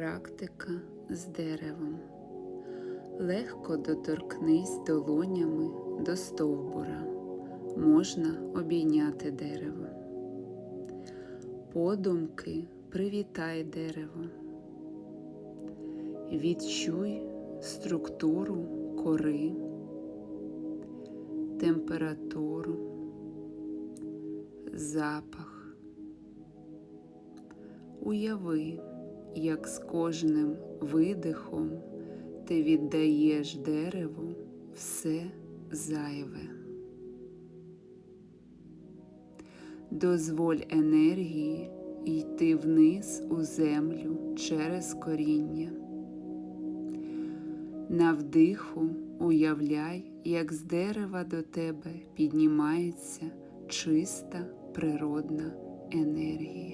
Практика з деревом. Легко доторкнись долонями до стовбура. Можна обійняти дерево. Подумки привітай дерево. Відчуй структуру кори, температуру, запах. Уяви, як з кожним видихом ти віддаєш дереву все зайве. Дозволь енергії йти вниз у землю через коріння. На вдиху уявляй, як з дерева до тебе піднімається чиста природна енергія.